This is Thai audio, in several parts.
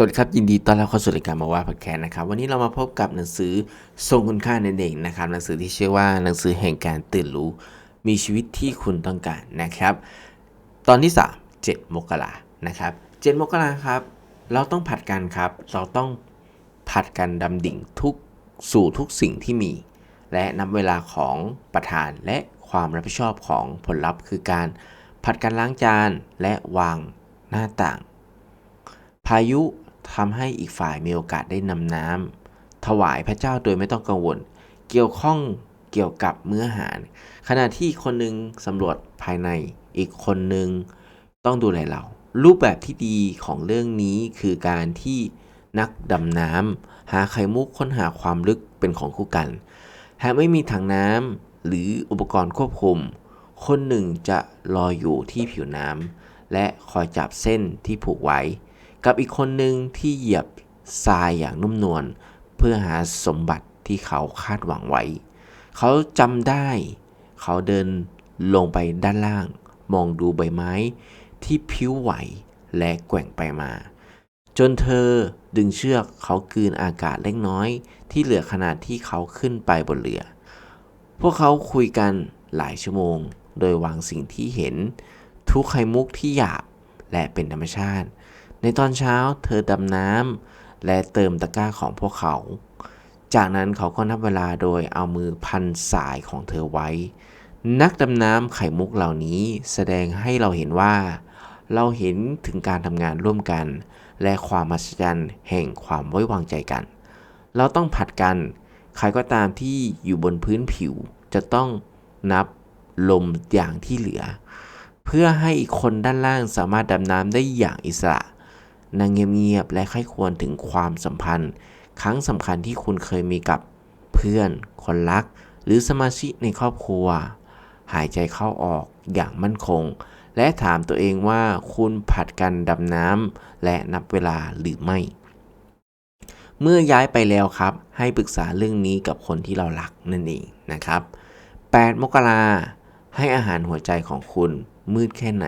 สวัสดีครับ ยินดีต้อนรับเข้าสู่รายการมาว่าพอดแคสต์นะครับ วันนี้เรามาพบกับหนังสือทรงคุณค่านั่นเองนะครับ หนังสือที่ชื่อว่าหนังสือแห่งการตื่นรู้ มีชีวิตที่คุณต้องการนะครับ ตอนที่ 3 7 มกรานะครับ 7 มกราครับ เราต้องผัดกันครับ เราต้องผัดกันดำดิ่งทุกสู่ทุกสิ่งที่มี และนับเวลาของประธานและความรับผิดชอบของผลลัพธ์ คือการผัดกันล้างจานและวางหน้าต่าง พายุ ทำให้อีกฝ่ายมีโอกาสได้นำน้ำถวายพระเจ้าโดยไม่ต้องกังวล เกี่ยวข้องเกี่ยวกับมื้ออาหาร ขณะที่คนหนึ่งสำรวจภายในอีกคนหนึ่งต้องดูแลเรา รูปแบบที่ดีของเรื่องนี้คือการที่นักดำน้ำหาไข่มุกค้นหาความลึกเป็นของคู่กัน หากไม่มีถังน้ำหรืออุปกรณ์ควบคุม คนหนึ่งจะลอยอยู่ที่ผิวน้ำและคอยจับเส้นที่ผูกไว้ กับอีกคนหนึ่งที่เหยียบทรายอย่างนุ่มนวลเพื่อหาสมบัติที่เขาคาดหวังไว้ เขาจำได้ เขาเดินลงไปด้านล่าง มองดูใบไม้ที่พิ้วไหวและแกว่งไปมา จนเธอดึงเชือกเขากืนอากาศเล็กน้อย ที่เหลือขนาดที่เขาขึ้นไปบนเรือ พวกเขาคุยกันหลายชั่วโมง โดยวางสิ่งที่เห็น ทุกไขมุกที่หยาบและเป็นธรรมชาติ ในตอนเช้าเธอดำน้ำและเติมตะกร้าของพวกเขา จากนั้นเขาก็นับเวลาโดยเอามือพันสายของเธอไว้ นักดำน้ำไข่มุกเหล่านี้แสดงให้เราเห็นว่า เราเห็นถึงการทำงานร่วมกัน และความมหัศจรรย์แห่งความไว้วางใจกัน เราต้องผัดกัน ใครก็ตามที่อยู่บนพื้นผิวจะต้องนับลมอย่างที่เหลือ เพื่อให้อีกคนด้านล่างสามารถดำน้ำได้อย่างอิสระ นางเงียบๆและใคร่ควรถึงความสัมพันธ์ ครั้งสำคัญที่คุณเคยมีกับเพื่อน คนรัก หรือสมาชิกในครอบครัว หายใจเข้าออกอย่างมั่นคง และถามตัวเองว่าคุณผัดกันดำน้ำและนับเวลาหรือไม่ เมื่อย้ายไปแล้วครับ ให้ปรึกษาเรื่องนี้กับคนที่เรารักนั่นเองนะครับ 8 มกราให้อาหารหัวใจของคุณมืดแค่ไหน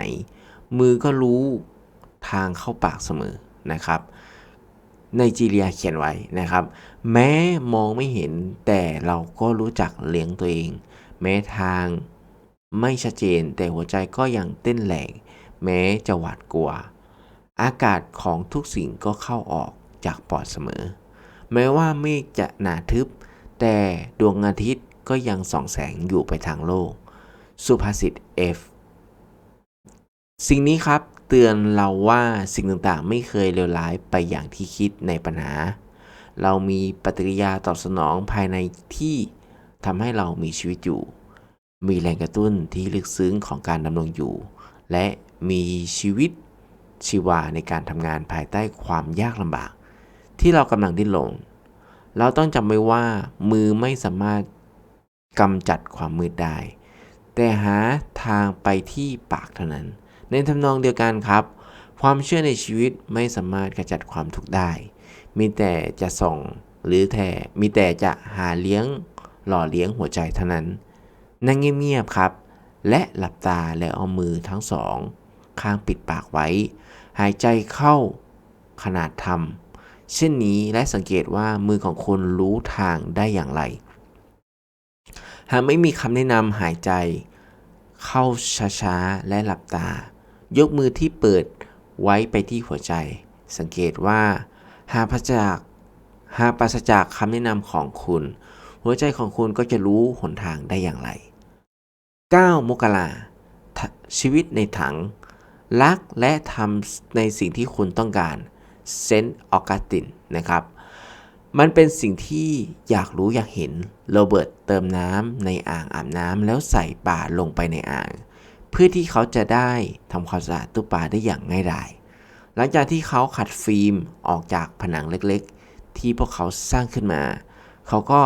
มือก็รู้ ทางเข้าปากเสมอนะครับในจีเรียเขียนไว้นะครับ แม้มองไม่เห็นแต่เราก็รู้จักเลี้ยงตัวเอง แม้ทางไม่ชัดเจนแต่หัวใจก็ยังเต้นแรงแม้จะหวาดกลัว อากาศของทุกสิ่งก็เข้าออกจากปอดเสมอ แม้ว่าเมฆจะหนาทึบ แต่ดวงอาทิตย์ก็ยังส่องแสงอยู่ไปทางโลก สุภาษิต F สิ่งนี้ครับ เตือนเราว่าสิ่งต่างๆ ไม่เคยเลวร้ายไปอย่างที่คิดในปัญหา เรามีปฏิกิริยาตอบสนองภายในที่ทำให้เรามีชีวิตอยู่ มีแรงกระตุ้นที่ลึกซึ้งของการดำรงอยู่ และมีชีวิตชีวาในการทำงานภายใต้ความยากลำบาก ที่เรากำลังดิ้นรนเราต้องจำไว้ว่ามือไม่สามารถกำจัดความมืดได้ แต่หาทางไปที่ปากเท่านั้น ในทำนองเดียวกันครับ ความเชื่อในชีวิตไม่สามารถกระจัดความทุกข์ได้ มีแต่จะส่งหรือแต่มีแต่จะหาเลี้ยงหล่อเลี้ยงหัวใจเท่านั้น นั่งเงียบๆครับ และหลับตาแล้วเอามือทั้งสอง ข้างปิดปากไว้ หายใจเข้าขนาดทำเช่นนี้และสังเกตว่ามือของคุณรู้ทางได้อย่างไร หากไม่มีคำแนะนำหายใจ เข้าช้าๆและหลับตา ยกมือที่เปิดไว้ไปที่หัวใจ สังเกตว่า หากปราศจากหากปราศจากคำแนะนำของคุณ หัวใจของคุณก็จะรู้หนทางได้อย่างไร 9 มกราชีวิตในถัง รักและทำในสิ่งที่คุณต้องการเซนต์ออกัสตินนะครับ มันเป็นสิ่งที่อยากรู้อยากเห็นโรเบิร์ตเติมน้ำในอ่างอาบน้ำแล้วใส่ปลาลงไปในอ่าง เพื่อที่เขาจะได้ทำความสะอาดตู้ปลาได้อย่างง่ายดายหลังจากที่เขาขัดฟิล์มออกจากผนังเล็กๆ ที่พวกเขาสร้างขึ้นมา เขาก็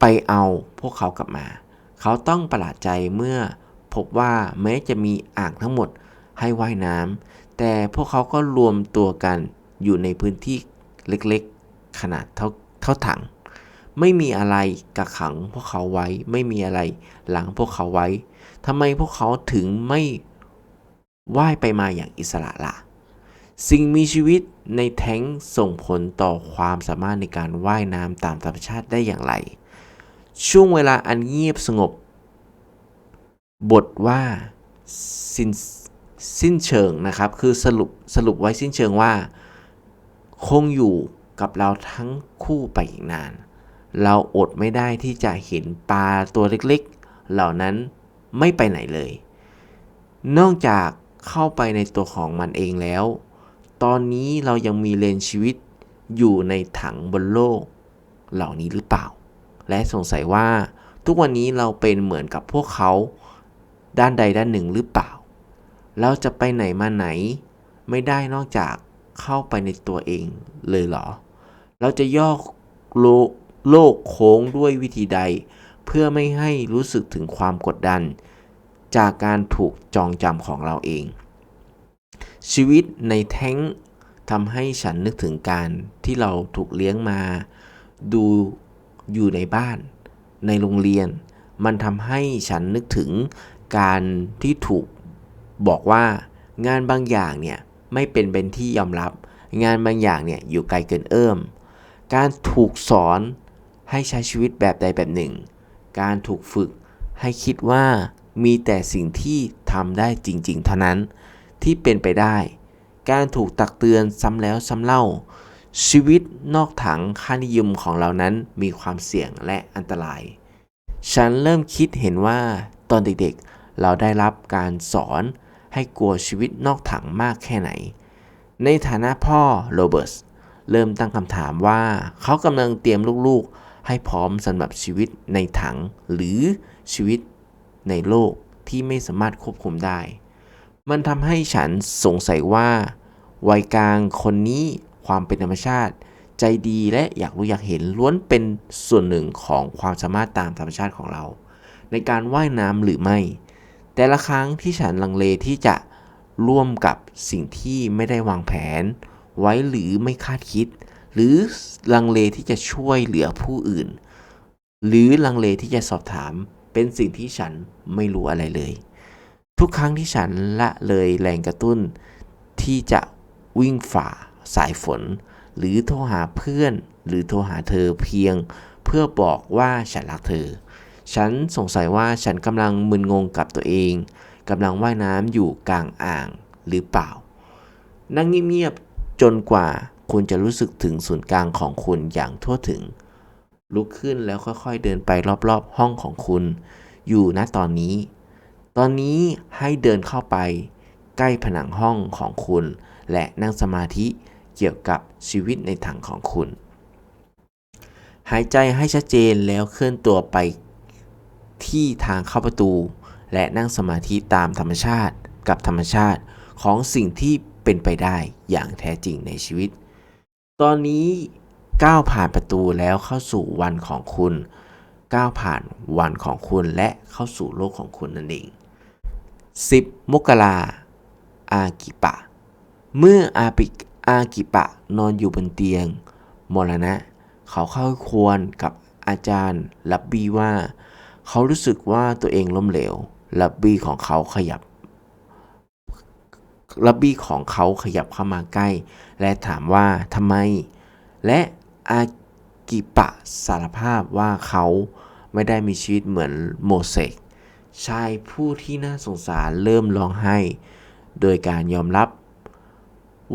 ไปเอาพวกเขากลับมา เขาต้องประหลาดใจเมื่อพบว่าแม้จะมีอ่างทั้งหมดให้ว่ายน้ำแต่พวกเขาก็รวมตัวกันอยู่ในพื้นที่เล็กๆ ขนาดเท่าเท่าถัง ไม่มีอะไรกักขังพวกเขาไว้ ไม่มีอะไรหลังพวกเขาไว้ ทำไมพวกเขาถึงไม่ว่ายไปมาอย่างอิสระล่ะ สิ่งมีชีวิตในแท้งส่งผลต่อความสามารถในการว่ายน้ำตามธรรมชาติได้อย่างไร ช่วงเวลาอันเงียบสงบ บทว่าสิ้นสิ้นเชิงนะครับ คือสรุปสรุปไว้สิ้นเชิงว่า คงอยู่กับเราทั้งคู่ไปอีกนาน เราอดไม่ได้ที่จะเห็นปลาตัวเล็กๆ เหล่านั้น ไม่ไปไหนเลย นอกจากเข้าไปในตัวของมันเองแล้ว ตอนนี้เรายังมีเลนชีวิตอยู่ในถังบนโลก เหล่านี้หรือเปล่า และสงสัยว่าทุกวันนี้เราเป็นเหมือนกับพวกเขาด้านใดด้านหนึ่งหรือเปล่า เราจะไปไหนมาไหน ไม่ได้นอกจากเข้าไปในตัวเองเลยเหรอ เราจะย่อโลโลกโค้งด้วยวิธีใด เพื่อไม่ให้รู้สึกถึงความกดดัน จากการถูกจองจำของเราเอง ชีวิตในแท้งทำให้ฉันนึกถึงการที่เราถูกเลี้ยงมา ดูอยู่ในบ้าน ในโรงเรียน มันทำให้ฉันนึกถึงการที่ถูกบอกว่างานบางอย่างเนี่ยไม่เป็นเป็นที่ยอมรับ งานบางอย่างเนี่ยอยู่ไกลเกินเอื้อม การถูกสอนให้ใช้ชีวิตแบบใดแบบหนึ่ง การถูกฝึกให้คิดว่ามีแต่สิ่งที่ทำได้จริง ๆ เท่านั้นที่เป็นไปได้ การถูกตักเตือนซ้ำแล้วซ้ำเล่า ชีวิตนอกถังค่านิยมของเรานั้นมีความเสี่ยงและอันตราย ฉันเริ่มคิดเห็นว่าตอนเด็กๆ เราได้รับการสอนให้กลัวชีวิตนอกถังมากแค่ไหน ในฐานะพ่อโรเบิร์ตเริ่มตั้งคำถามว่าเขากำลังเตรียมลูกๆ ให้พร้อมสำหรับชีวิตในถัง หรือชีวิตในโลกที่ไม่สามารถควบคุมได้ มันทำให้ฉันสงสัยว่า วัยกลางคนนี้ความเป็นธรรมชาติ ใจดีและอยากรู้อยากเห็นล้วนเป็นส่วนหนึ่งของความสามารถตามธรรมชาติของเรา ในการว่ายน้ำหรือไม่ แต่ละครั้งที่ฉันลังเลที่จะร่วมกับสิ่งที่ไม่ได้วางแผน ไว้หรือไม่คาดคิด หรือลังเลที่จะช่วยเหลือผู้อื่น หรือลังเลที่จะสอบถามเป็นสิ่งที่ฉันไม่รู้อะไรเลย ทุกครั้งที่ฉันละเลยแรงกระตุ้น ที่จะวิ่งฝ่าสายฝน หรือโทรหาเพื่อน หรือโทรหาเธอเพียง เพื่อบอกว่าฉันรักเธอ ฉันสงสัยว่าฉันกำลังมึนงงกับตัวเองกำลังว่ายน้ำอยู่กลางอ่างหรือเปล่า นั่งเงียบๆจนกว่า คุณจะรู้สึกถึงศูนย์กลางของคุณอย่างทั่วถึง ลุกขึ้นแล้วค่อยๆเดินไปรอบๆ ห้องของคุณ อยู่ณตอนนี้ ตอนนี้ให้เดินเข้าไป ใกล้ผนังห้องของคุณ และนั่งสมาธิเกี่ยวกับชีวิตในถังของคุณ หายใจให้ชัดเจนแล้วเคลื่อนตัวไปที่ทางเข้าประตู และนั่งสมาธิตามธรรมชาติกับธรรมชาติของสิ่งที่เป็นไปได้อย่างแท้จริงในชีวิต ตอนนี้ก้าวผ่านประตูแล้วเข้าสู่วันของคุณ ก้าวผ่านวันของคุณและเข้าสู่โลกของคุณนั่นเอง 10 มกราอากิปะ เมื่ออาปิอากิปะนอนอยู่บนเตียง มรณะ เขาเข้าควรกับอาจารย์ลับบี้ว่า เขารู้สึกว่าตัวเองล้มเหลวลับบี้ของเขาขยับ ลับบี้ของเขาขยับเข้ามาใกล้ และถามว่าทำไม และอากิปะสารภาพว่าเขาไม่ได้มีชีวิตเหมือนโมเสกชายผู้ที่น่าสงสารเริ่มร้องไห้ โดยการยอมรับ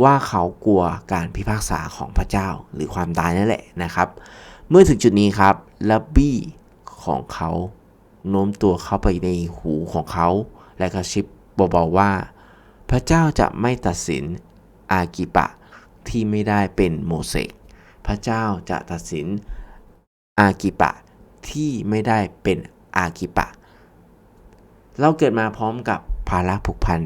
ว่าเขากลัวการพิพากษาของพระเจ้าหรือความตายนั่นแหละนะครับ เมื่อถึงจุดนี้ครับลับบี้ของเขาโน้มตัวเข้าไปในหูของเขา และกระชิบเบาๆว่า พระเจ้าจะไม่ตัดสินอากิปะที่ไม่ได้เป็นโมเสก พระเจ้าจะตัดสินอากิปะที่ไม่ได้เป็นอากิปะ เราเกิดมาพร้อมกับภาระผูกพัน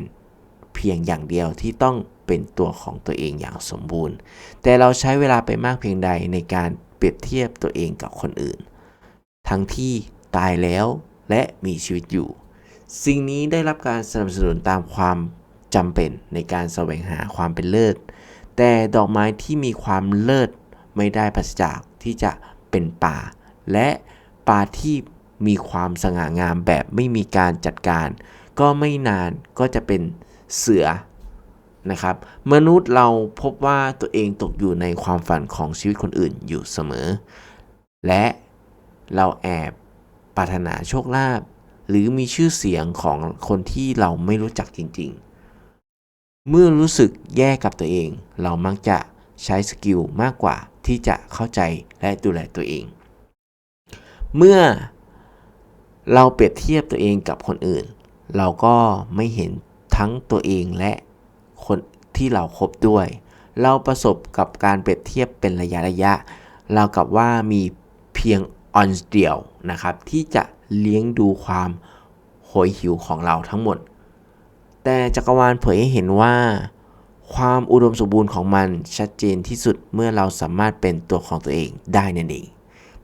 เพียงอย่างเดียวที่ต้องเป็นตัวของตัวเองอย่างสมบูรณ์ แต่เราใช้เวลาไปมากเพียงใดในการเปรียบเทียบตัวเองกับคนอื่น ทั้งที่ตายแล้วและมีชีวิตอยู่ สิ่งนี้ได้รับการสนับสนุนตามความ จำเป็นในการแสวงหาความเป็นเลิศ แต่ดอกไม้ที่มีความเลิศไม่ได้ปราศจากที่จะเป็นป่า และป่าที่มีความสง่างามแบบไม่มีการจัดการ ก็ไม่นานก็จะเป็นเสือนะครับ มนุษย์เราพบว่าตัวเองตกอยู่ในความฝันของชีวิตคนอื่นอยู่เสมอ และเราแอบปรารถนาโชคลาภหรือมีชื่อเสียงของคนที่เราไม่รู้จักจริง ๆ เมื่อรู้สึกแย่กับตัวเอง เรามักจะใช้สกิลมากกว่าที่จะเข้าใจและดูแลตัวเอง เมื่อเราเปรียบเทียบตัวเองกับคนอื่น เราก็ไม่เห็นทั้งตัวเองและคนที่เราครบด้วย เราประสบกับการเปรียบเทียบเป็นระยะระยะ เรากับว่ามีเพียงออนเดียวนะครับ ที่จะเลี้ยงดูความโหยหิวของเราทั้งหมด แต่จักรวาลเผยให้เห็นว่า ความอุดมสมบูรณ์ของมันชัดเจนที่สุดเมื่อเราสามารถเป็นตัวของตัวเองได้นั่นเอง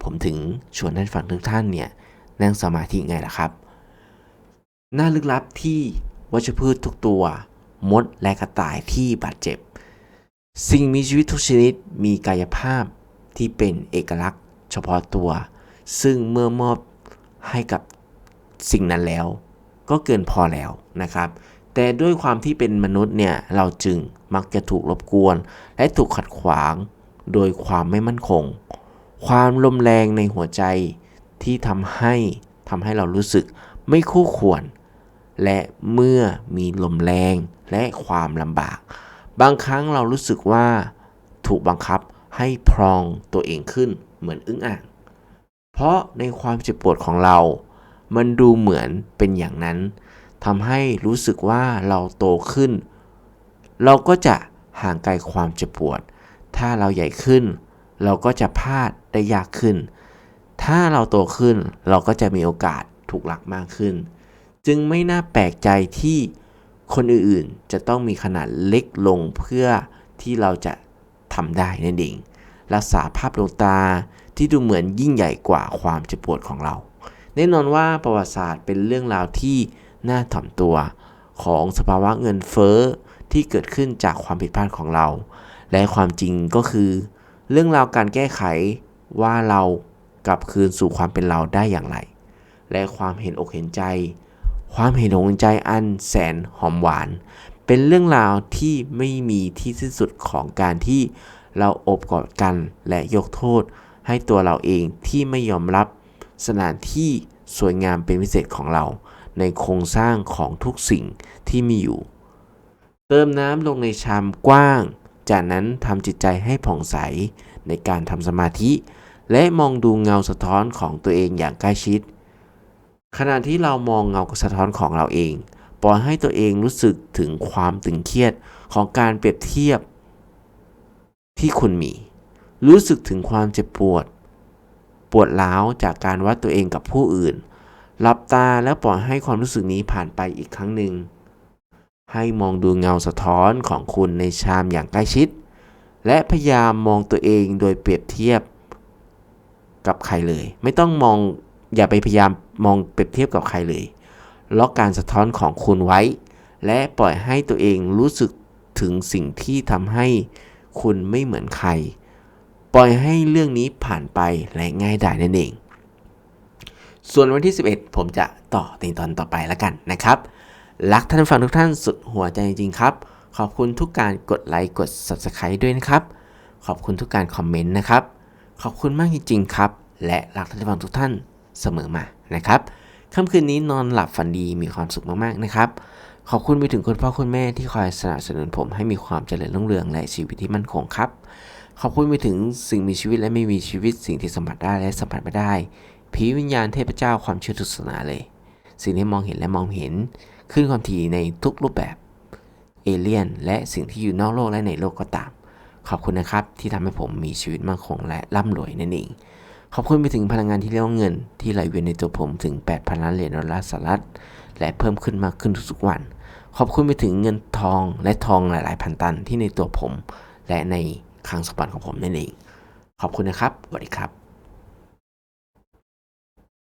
ผมถึงชวนท่านฟังทุกท่านเนี่ยนั่งสมาธิไงล่ะครับ หน้าลึกลับที่วัชพืชทุกตัว มดและกระต่ายที่บาดเจ็บ สิ่งมีชีวิตทุกชนิดมีกายภาพที่เป็นเอกลักษณ์ เฉพาะตัว ซึ่งเมื่อมอบให้กับสิ่งนั้นแล้ว ก็เกินพอแล้วนะครับ แต่ด้วยความที่เป็นมนุษย์เนี่ยเราจึงมักจะถูกรบกวน และถูกขัดขวางโดยความไม่มั่นคง ความลมแรงในหัวใจที่ทำให้ทำให้เรารู้สึกไม่คู่ควร และเมื่อมีลมแรงและความลำบาก บางครั้งเรารู้สึกว่าถูกบังคับให้พรองตัวเองขึ้นเหมือนอึ้งอ่าง เพราะในความเจ็บปวดของเรา มันดูเหมือนเป็นอย่างนั้น ทำให้รู้สึกว่าเราโตขึ้น เราก็จะห่างไกลความเจ็บปวด ถ้าเราใหญ่ขึ้น เราก็จะพลาดได้ยากขึ้น ถ้าเราโตขึ้นเราก็จะมีโอกาสถูกหลักมากขึ้น จึงไม่น่าแปลกใจที่คนอื่นๆ จะต้องมีขนาดเล็กลงเพื่อที่เราจะทำได้นั่นเองรักษาภาพดวงตาที่ดูเหมือนยิ่งใหญ่กว่าความเจ็บปวดของเรา แน่นอนว่าประวัติศาสตร์เป็นเรื่องราวที่ หน่าถ่อมตัว ของสภาวะเงินเฟ้อที่เกิดขึ้นจากความผิดพลาดของเรา และความจริงก็คือ เรื่องราวการแก้ไขว่าเรากลับคืนสู่ความเป็นเราได้อย่างไร และความเห็นอกเห็นใจ ความเห็นอกเห็นใจอันแสนหอมหวาน เป็นเรื่องราวที่ไม่มีที่สิ้นสุดของการที่เราอบกอดกันและยกโทษให้ตัวเราเองที่ไม่ยอมรับสถานที่สวยงามเป็นพิเศษของเรา ในโครงสร้างของทุกสิ่งที่มีอยู่ เติมน้ำลงในชามกว้าง จากนั้นทำจิตใจให้ผ่องใสในการทำสมาธิ และมองดูเงาสะท้อนของตัวเองอย่างใกล้ชิด ขณะที่เรามองเงาสะท้อนของเราเอง ปล่อยให้ตัวเองรู้สึกถึงความตึงเครียดของการเปรียบเทียบ ที่คุณมี รู้สึกถึงความเจ็บปวด ปวดร้าวจากการวัดตัวเองกับผู้อื่น หลับตาแล้วปล่อยให้ความรู้สึกนี้ผ่านไปอีกครั้งหนึ่ง ให้มองดูเงาสะท้อนของคุณในชามอย่างใกล้ชิด และพยายามมองตัวเองโดยเปรียบเทียบกับใครเลย ไม่ต้องมองอย่าไปพยายามมองเปรียบเทียบกับใครเลย ล็อกการสะท้อนของคุณไว้ และปล่อยให้ตัวเองรู้สึกถึงสิ่งที่ทำให้คุณไม่เหมือนใคร ปล่อยให้เรื่องนี้ผ่านไปและง่ายดายนั่นเอง ส่วนวันที่ 11 ผมจะต่อในตอนต่อไปแล้วกันนะครับ รักท่านฟังทุกท่านสุดหัวใจจริงๆครับ ขอบคุณทุกการกดไลค์กด Subscribe ด้วยนะครับ ขอบคุณทุกการคอมเมนต์นะครับ ขอบคุณมากจริงๆครับ และรักท่านฟังทุกท่านเสมอมานะครับค่ำคืนนี้นอนหลับฝันดีมีความสุขมากๆนะครับ ขอบคุณไปถึงคุณพ่อคุณแม่ที่คอยสนับสนุนผมให้มีความเจริญรุ่งเรืองและชีวิตที่มั่นคงครับ ขอบคุณไปถึงสิ่งมีชีวิตและไม่มีชีวิตสิ่งที่สัมผัสได้และสัมผัสไม่ได้ ผีวิญญาณเทพเจ้าความเชื่อทุกศาสนาเลย สิ่งที่มองเห็นและมองเห็นขึ้นความถี่ในทุกรูปแบบ เอเลี่ยน และสิ่งที่อยู่นอกโลกและในโลกก็ตาม ขอบคุณนะครับที่ทำให้ผมมีชีวิตมั่นคงและร่ำรวยนั่นเอง ขอบคุณไปถึงพลังงานที่เรียกว่าเงิน ที่ไหลเวียนในตัวผมถึง 8,000 ล้านเหรียญดอลลาร์สหรัฐและเพิ่มขึ้นมากขึ้นทุกๆวัน ขอบคุณไปถึงเงินทองและทองหลายๆ พันตันที่ในตัวผม และในคลังสมบัติของผมนั่นเอง ขอบคุณนะครับสวัสดีครับ